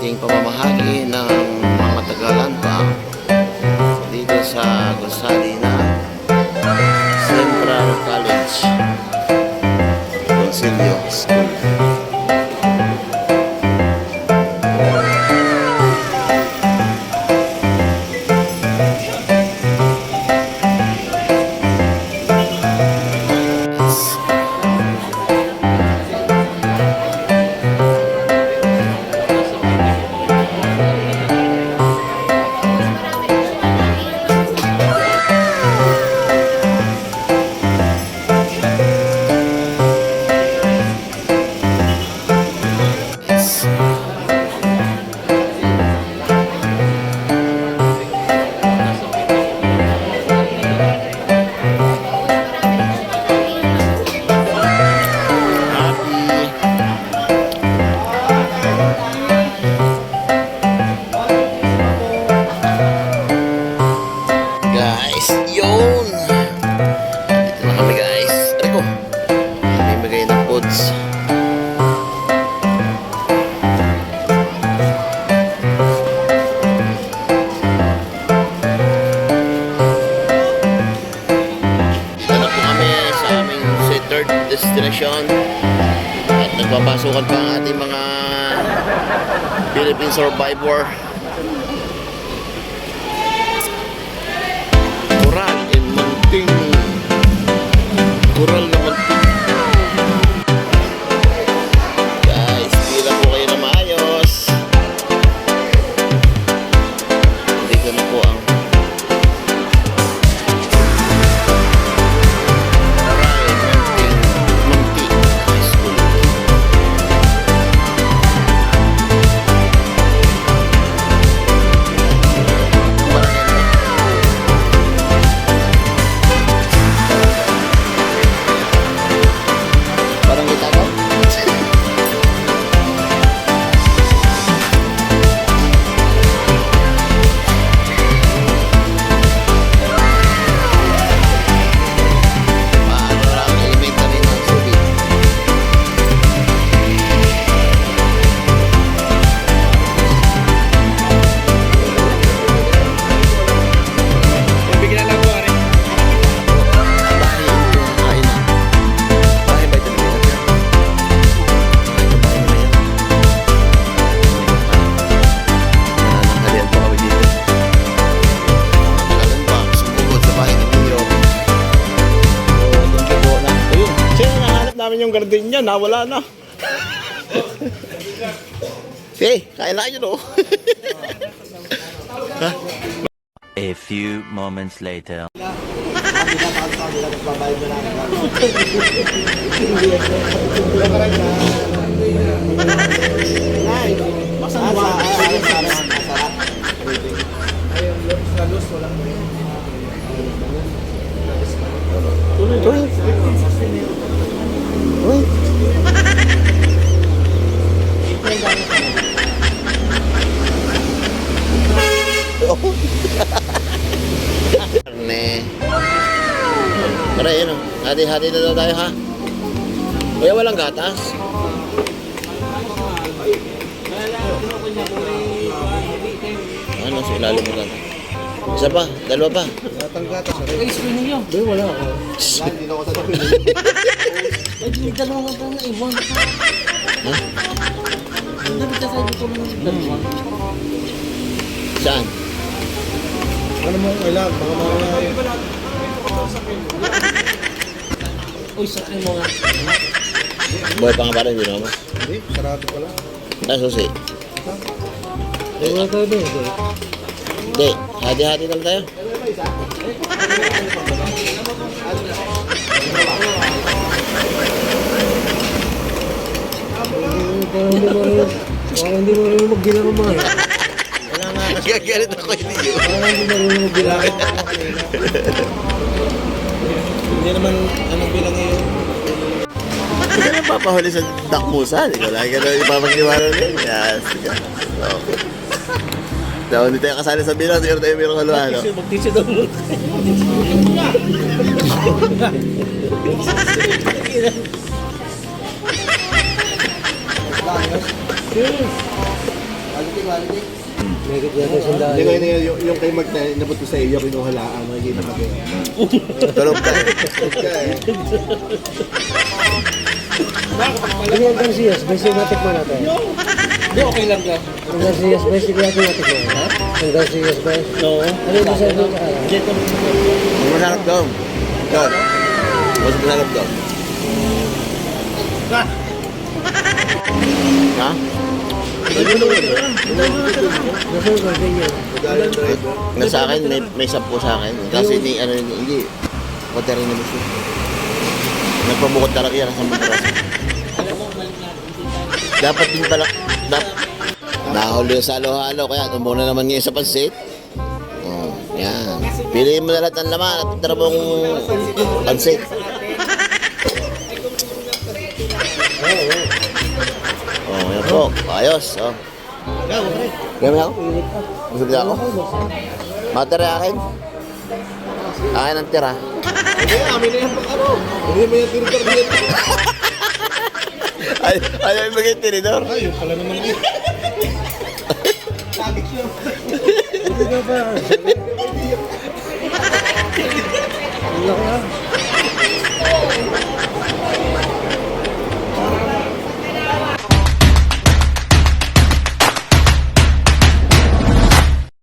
ating pamamahagi ng mga Tagalanpa dito sa gusali na Central College Concilio School. Nagpapasukan pa ang ating mga Philippine survivor. Coral in Munting. Coral na namin yung garden niya? Nawala na. Hey, kain na kayo no? A few moments later. Masama ba? Ne. Pare, yun o. Hati-hati na daw tayo ha. Kuya, walang gatas. Ano, sa ilalim mo lang. Isa pa, dalawa pa. Natanggatas, Ari. Ay, screening nyo. Hindi, wala ako. Hindi na ako sa. Ay, may dalawa nga pala. Iwan ka. Ha? Saan? Ano mo kailangan? Baka yun. Uy, sakay mo nga. Buhay pa nga pare, hindi naman. Hindi, sarado pala. Ah, susi. Wala tayo doon. Hindi, hati-hati lang tayo. Parang hindi mo rin, parang hindi mo rin magbilang ang mga. Gagalit ako hindi yun. Parang hindi mo rin magbilang. Hindi naman, anong bilang ngayon? Hindi ka lang papahuli sa dakmusan. Lagi ka na ipapagniwala rin. Yes. sige. Okay. Daw, hindi tayo kasali sa bilang. Siguro tayo mayroong haluhan. No? Mag-teacher daw mo. Megit yata sa daan. Hindi ko yun yung, yung kay Mark na inabot ko sa iyo, kinuhalaan mo, hindi na mag Tulog ka eh. Ano yung Garcias? Basic natin mo natin. Hindi, okay lang ka. Ang Garcias, basic natin natin mo. Ha? Ang Garcias, basic. Oo. Ano yung design mo sa Mas masarap daw. Yun. Mas masarap daw. Ha? Na sa akin, may, may sampu sa akin. Kasi ni, ano, hindi. Rin naman siya. Nagpabukod talaga yan sa mga Dapat din pala, dap, nahuli sa halo-halo, kaya tumbo na naman ngayon sa pansit. Oh, yan. Piliin mo na lahat ng laman at tara mong pansit. Oh, yan. Ayos. Oh. Gawin ako? Busog na ako? Matira akin? Akin ang tira. Hindi, amin na yung ano. Hindi mo yung tinitor dito. Ay, ayaw yung maging tinidor. Ayun pala naman yun. Hindi ka ba? Ang laki ah.